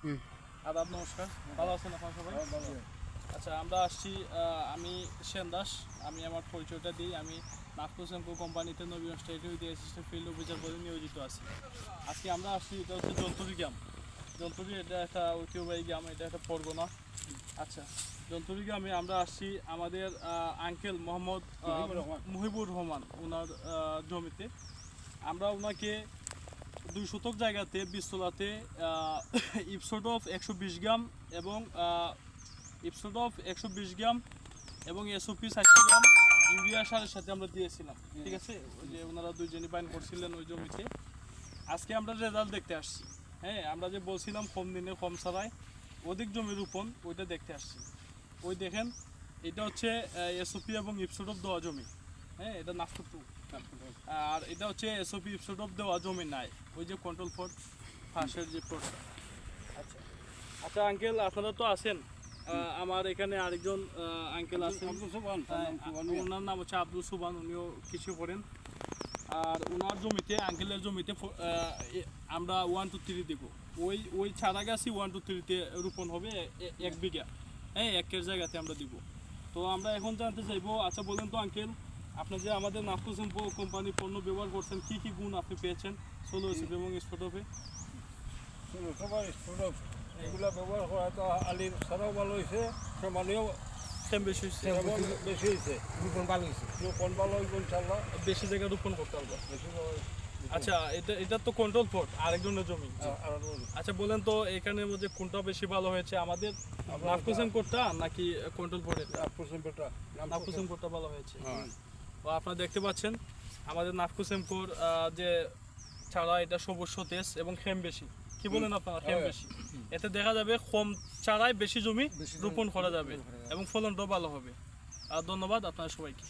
আদাব নমস্কার। ভালো আছেন আপনার সবাই? আচ্ছা আমরা আসছি আমি সেন দাস আমি আমার পরিচয়টা দিই। আমি নাগপুর কোম্পানিতে নবীন স্টেট অ্যাসিস্ট্যান্ট ফিল্ড অফিসার পদে নিয়োজিত আছি। আজকে আমরা আসছি এটা হচ্ছে জন্তুরি গ্রাম। জন্তুরি এটা একটা ঐতিহ্যবাহী গ্রাম এটা একটা পরগনা। আচ্ছা জন্তুরি গ্রামে আমরা আসছি আমাদের আঙ্কেল মোহাম্মদ। মুহিবুর রহমান। ওনার জমিতে। আমরা ওনাকে দুই শতক জায়গাতে বিস্তলাতে ইপসোড অফ একশো বিশ গ্রাম এবং ইপসোড অফ একশো বিশ গ্রাম এবং এসওপি ষাটশো গ্রাম ইউরিয়া সারের সাথে আমরা দিয়েছিলাম। ঠিক আছে? ওই যে ওনারা দুইজনই বাইন করছিলেন ওই জমিতে। আজকে আমরা রেজাল্ট দেখতে আসছি। হ্যাঁ আমরা যে বলছিলাম কম দিনে কম ছাড়ায় অধিক জমি রোপণ, ওইটা দেখতে আসছি। ওই দেখেন, এটা হচ্ছে এসওপি এবং ইপসোড অফ দেওয়া জমি। হ্যাঁ এটা নাগপুর টু আর এটা হচ্ছে এসওপি অফ দেওয়া জমি নাই। ওই যে কন্ট্রোল ফোর্ট ফাঁসের যে প্লটটা আচ্ছা। আচ্ছা আঙ্কেল আপনারা তো আছেন। আমার এখানে আরেকজন আঙ্কেল আছেন। আহ, সুবহান ওনার নাম হচ্ছে আব্দুল সুবান উনিও কিছু করেন আর ওনার জমিতে আঙ্কেলের জমিতে আমরা ওয়ান টু থ্রি দেবো। ওই ওই ছাড়া গাছই ওয়ান টু থ্রিতে রোপণ হবে এক বিঘা। হ্যাঁ একের জায়গাতে আমরা দিব। তো আমরা এখন জানতে চাইব আচ্ছা বলেন তো আঙ্কেল আপনি যে আমাদের নাফকো কোম্পানি পণ্য ব্যবহার করছেন কি কি গুণ আপনি পেয়েছেন? সোলো এসিড এবং স্পটপে ষোলো সবাই ষোলো ব্যবহার করা তো আলির সারাও ভালো হয়েছে সমানেও সেম বেশি হয়েছে। বেশি হয়েছে। রোপণ ভালো হয়েছে। রোপণ ভালো হইব ইনশাল্লাহ। বেশি জায়গায় রোপণ করতে পারব। বেশি আচ্ছা এটা এটা তো কন্ট্রোল আরেকজনের জমি। আচ্ছা বলেন তো এখানের মধ্যে কোনটা বেশি ভালো হয়েছে? আমাদের নাফকুসেম নাকি কন্ট্রোল ফোর্টের নাফকুসেম কোডটা ভালো হয়েছে। হ্যাঁ। আপনারা দেখতে পাচ্ছেন আমাদের নাফকুসেম সেমকোর যে ছাড়া এটা সবুজ সতেজ এবং খেম বেশি। কি বলেন আপনারা খেম হ্যাঁ। বেশি? এতে দেখা যাবে কম চারায় বেশি জমি বেশি রোপণ করা যাবে রোপণ করা যাবে। এবং ফলনটাও ভালো হবে। আর ধন্যবাদ আপনারা সবাইকে।